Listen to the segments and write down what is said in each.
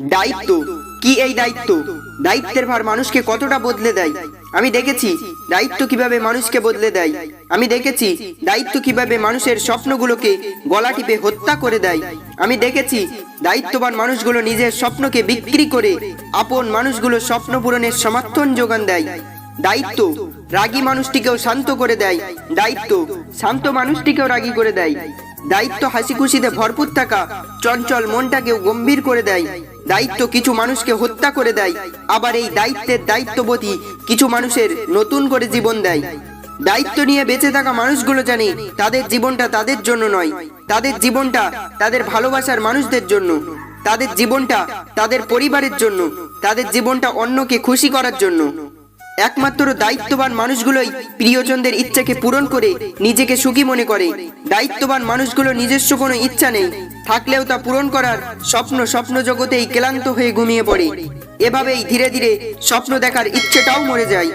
দায়িত্ব? কি এই দায়িত্ব? দায়িত্বের ভার মানুষকে কতটা বদলে দেয়? আমি দেখেছি দায়িত্ব কীভাবে মানুষকে বদলে দেয়। আমি দেখেছি দায়িত্ব কীভাবে মানুষের স্বপ্নগুলোকে গলা টিপে হত্যা করে দেয়। আমি দেখেছি দায়িত্ববান মানুষগুলো নিজের স্বপ্নকে বিক্রি করে আপন মানুষগুলো স্বপ্ন পূরণের সমর্থন যোগান দেয়। দায়িত্ব রাগী মানুষটিকেও শান্ত করে দেয়। দায়িত্ব শান্ত মানুষটিকেও রাগী করে দেয়। দায়িত্ব হাসি খুশিতে ভরপুর থাকা, চঞ্চল মনটাকেও গম্ভীর করে দেয়। দায়িত্ব কিছু মানুষকে হত্যা করে দেয়। আবার এই দায়িত্বের দায়িত্ববোধী কিছু মানুষের নতুন করে জীবন দেয়। দায়িত্ব নিয়ে বেঁচে থাকা মানুষগুলো জানে, তাদের জীবনটা তাদের জন্য নয়। তাদের জীবনটা তাদের ভালোবাসার মানুষদের জন্য। তাদের জীবনটা তাদের পরিবারের জন্য। তাদের জীবনটা অন্যকে খুশি করার জন্য। একমাত্র দায়িত্ববান মানুষগুলোই প্রিয়জনদের ইচ্ছাকে পূরণ করে নিজেকে সুখী মনে করে। দায়িত্ববান মানুষগুলো নিজস্ব কোনো ইচ্ছা নেই। থাকলেও তা পূরণ করার স্বপ্ন স্বপ্ন জগতেই ক্লান্ত হয়ে ঘুমিয়ে পড়ে। এভাবেই ধীরে ধীরে স্বপ্ন দেখার ইচ্ছেটাও মরে যায়।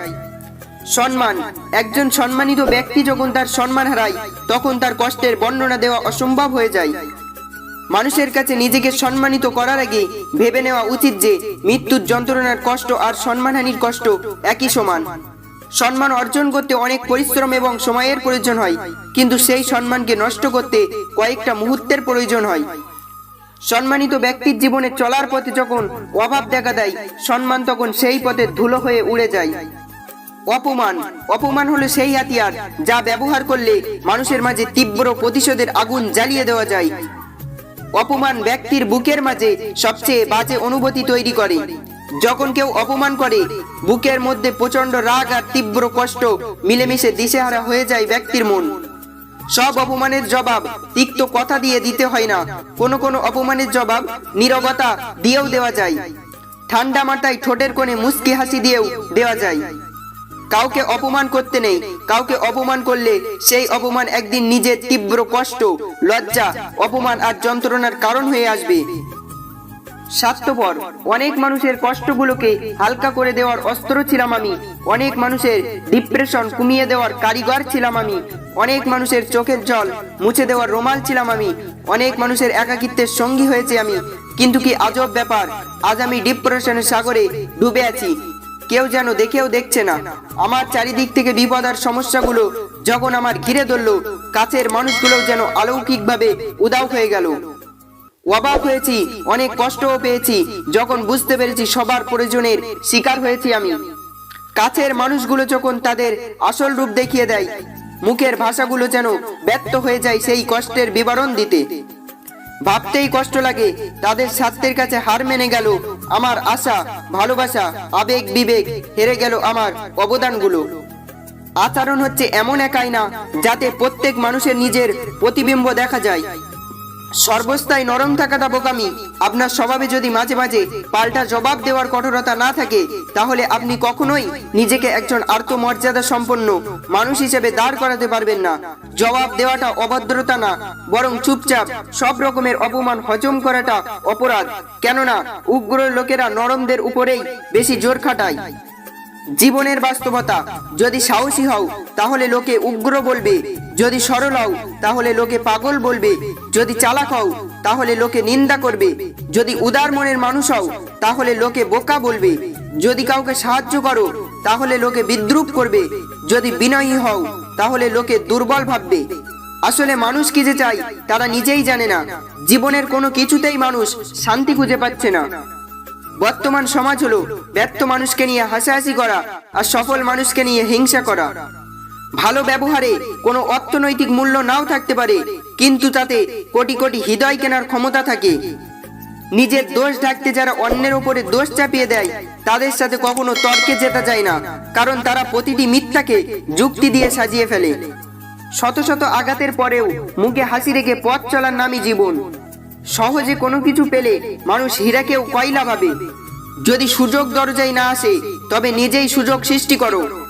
সম্মান। একজন সম্মানিত ব্যক্তি যখন তার সম্মান হারায়, তখন তার কষ্টের বর্ণনা দেওয়া অসম্ভব হয়ে যায়। মানুষের কাছে নিজেকে সম্মানিত করার আগে ভেবে নেওয়া উচিত যে মৃত্যুর যন্ত্রণার কষ্ট আর সম্মানহানির কষ্ট একই সমান। সম্মান অর্জন করতে অনেক পরিশ্রম এবং সময়ের প্রয়োজন হয়, কিন্তু সেই সম্মানকে নষ্ট করতে কয়েকটা মুহূর্তের প্রয়োজন হয়। সম্মানিত ব্যক্তির জীবনে চলার পথে যখন অভাব দেখা দেয়, সম্মান তখন সেই পথে ধুলো হয়ে উড়ে যায়। অপমান অপমান হলো সেই হাতিয়ার যা ব্যবহার করলে মানুষের মাঝে তীব্র প্রতিশোধের আগুন জ্বালিয়ে দেওয়া যায়। অপমান ব্যক্তির বুকের মাঝে সবচেয়ে বাজে অনুভূতি তৈরি করে। যখন কেউ অপমান করে, বুকের মধ্যে প্রচণ্ড রাগ আর তীব্র কষ্ট, মিলেমিশে দিশেহারা হয়ে যায় ব্যক্তির মন। সব অপমানের জবাব তিক্ত কথা দিয়ে দিতে হয় না। কোনো কোনো অপমানের জবাব নীরবতা দিয়েও দেওয়া যায়। ঠান্ডা মাথায় ঠোঁটের কোণে মুস্কি হাসি দিয়েও দেওয়া যায়। কাউকে অপমান করতে নেই। কাউকে অপমান করলে সেই অপমান একদিন নিজের তীব্র কষ্ট, লজ্জা, অপমান আর যন্ত্রণার কারণ হয়ে আসবে। স্বার্থপর, অনেক মানুষের কষ্টগুলোকে হালকা করে দেওয়ার অস্ত্র ছিলাম আমি। অনেক মানুষের ডিপ্রেশন কমিয়ে দেওয়ার কারিগর ছিলাম আমি। অনেক মানুষের চোখের জল মুছে দেওয়ার রোমাল ছিলাম আমি। অনেক মানুষের একাকিত্বের সঙ্গী হয়েছে আমি। কিন্তু কি আজব ব্যাপার, আজ আমি ডিপ্রেশনের সাগরে ডুবে আছি। কেউ যেন দেখেও দেখছে না। আমার চারিদিক থেকে বিপদ আর সমস্যাগুলো যখন আমার ঘিরে ধরলো, কাছের মানুষগুলো যেন অলৌকিকভাবে উদাও হয়ে গেল। অবাক হয়েছি, অনেক কষ্টও পেয়েছি, যখন বুঝতে পেরেছি সবার প্রয়োজনের শিকার হয়েছি আমি। কাছের মানুষগুলো যখন তাদের আসল রূপ দেখিয়ে দেয়, মুখের ভাষাগুলো যেন ব্যর্থ হয়ে যায় সেই কষ্টের বিবরণ দিতে। ভাবতেই কষ্ট লাগে, তাদের স্বার্থের কাছে হার মেনে গেল, আমার আশা, ভালোবাসা, আবেগ, বিবেক হেরে গেল আমার অবদানগুলো। আচরণ হচ্ছে এমন এক আয়না যাতে প্রত্যেক মানুষের নিজের প্রতিবিম্ব দেখা যায়। সর্বস্থায় নরম থাকাটা বোকামি। আপনার স্বভাবে যদি মাঝে মাঝে পাল্টা জবাব দেওয়ার কঠোরতা না থাকে, তাহলে আপনি কখনোই নিজেকে একজন আত্মমর্যাদা সম্পন্ন মানুষ হিসেবে দাঁড় করাতে পারবেন না। জবাব দেওয়াটা অভদ্রতা না, বরং চুপচাপ সব রকমের অপমান হজম করাটা অপরাধ। কেননা, উগ্র লোকেরা নরমদের উপরেই বেশি জোর খাটায়। জীবনের বাস্তবতা। যদি সাহসী হও, তাহলে লোকে উগ্র বলবে। যদি সরল হও, তাহলে লোকে পাগল বলবে। যদি চালাক হও, তাহলে লোকে নিন্দা করবে। যদি উদার মনের মানুষ হও, তাহলে লোকে বোকা বলবে। যদি কাউকে সাহায্য করো, তাহলে লোকে বিদ্রুপ করবে। যদি বিনয়ী হও, তাহলে লোকে দুর্বল ভাববে। আসলে মানুষ কি যে চাই তারা নিজেই জানে না। জীবনের কোনো কিছুতেই মানুষ শান্তি খুঁজে পাচ্ছে না। বর্তমান সমাজ হলো ব্যর্থ মানুষকে নিয়ে হাসাহাসি করা আর সফল মানুষকে নিয়ে হিংসা করা। ভালো ব্যবহারে কোনো অর্থনৈতিক মূল্য নাও থাকতে পারে, কিন্তু তাতে কোটি কোটি হৃদয় কেনার ক্ষমতা থাকে। নিজের দোষ ঢাকতে যারা অন্যের উপরে দোষ চাপিয়ে দেয়, তাদের সাথে কখনো তর্কে জেতা যায় না, কারণ তারা প্রতিটি মিথ্যাকে যুক্তি দিয়ে সাজিয়ে ফেলে। শত শত আঘাতের পরেও মুখে হাসি রেখে পথ চলার নামই জীবন। সহজে কোনো কিছু পেলে মানুষ হীরাকেও কয়লা ভাবে। যদি সুযোগ দরজায় না আসে, তবে নিজেই সুযোগ সৃষ্টি করো।